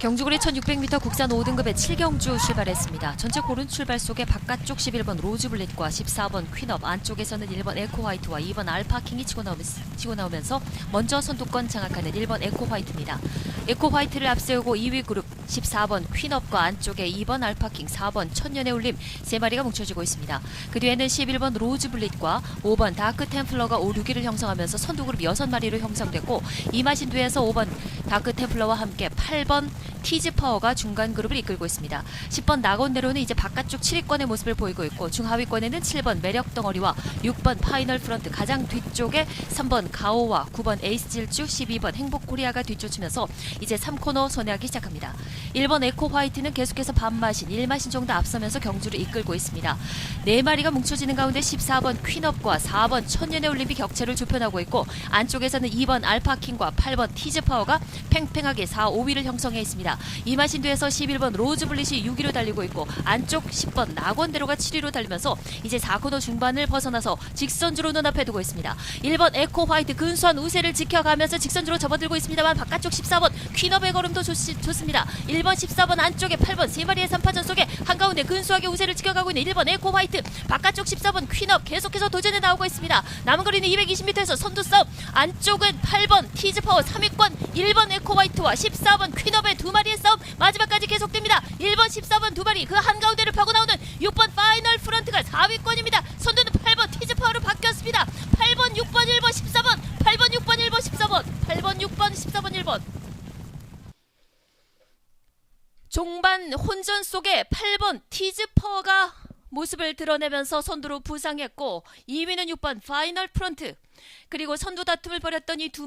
경주거리 1600m 국산 5등급의 7경주 출발했습니다. 전체 고른 출발 속에 바깥쪽 11번 로즈블릿과 14번 퀸업, 안쪽에서는 1번 에코화이트와 2번 알파킹이 치고, 나오면서, 치고 나오면서 먼저 선두권 장악하는 1번 에코화이트입니다. 에코화이트를 앞세우고 2위 그룹 14번 퀸업과 안쪽에 2번 알파킹, 4번 천년의 울림 세 마리가 뭉쳐지고 있습니다. 그 뒤에는 11번 로즈블릿과 5번 다크 템플러가 5, 6위를 형성하면서 선두 그룹 6마리로 형성됐고 이마신 뒤에서 5번 다크 템플러와 함께 8번 티즈 파워가 중간 그룹을 이끌고 있습니다. 10번 낙원대로는 이제 바깥쪽 7위권의 모습을 보이고 있고 중하위권에는 7번 매력 덩어리와 6번 파이널 프런트 가장 뒤쪽에 3번 가오와 9번 에이스 질주 12번 행복 코리아가 뒤쫓으면서 이제 3코너 선회하기 시작합니다. 1번 에코 화이트는 계속해서 반마신, 1마신 정도 앞서면서 경주를 이끌고 있습니다. 네 마리가 뭉쳐지는 가운데 14번 퀸업과 4번 천년의 올림픽 격체를 좁혀나고 있고 안쪽에서는 2번 알파킹과 8번 티즈 파워가 팽팽하게 4, 5위를 형성해 있습니다. 이마신 뒤에서 11번 로즈블릿이 6위로 달리고 있고 안쪽 10번 낙원대로가 7위로 달리면서 이제 4코너 중반을 벗어나서 직선주로 눈앞에 두고 있습니다. 1번 에코 화이트 근소한 우세를 지켜가면서 직선주로 접어들고 있습니다만 바깥쪽 14번 퀸업의 걸음도 좋, 좋습니다. 1번 14번 안쪽에 8번 세 마리의 3파전 속에 한가운데 근소하게 우세를 지켜가고 있는 1번 에코 화이트 바깥쪽 14번 퀸업 계속해서 도전에 나오고 있습니다. 남은 거리는 220m에서 선두 싸움 안쪽은 8번 티즈 파워 3위권 1번 에코 화이트와 14번 퀸업의 두마 리의 싸움 마지막까지 계속됩니다. 1번 14번 두 마리 그 한가운데를 파고 나오는 6번 파이널 프런트가 4위권입니다. 선두는 8번 티즈 파워로 바뀌었습니다. 8번 6번 1번 14번 8번 6번 1번 14번 8번 6번 14번 1번 종반 혼전 속에 8번 티즈 파워가 모습을 드러내면서 선두로 부상했고 2위는 6번 파이널 프런트 그리고 선두 다툼을 벌였던 이두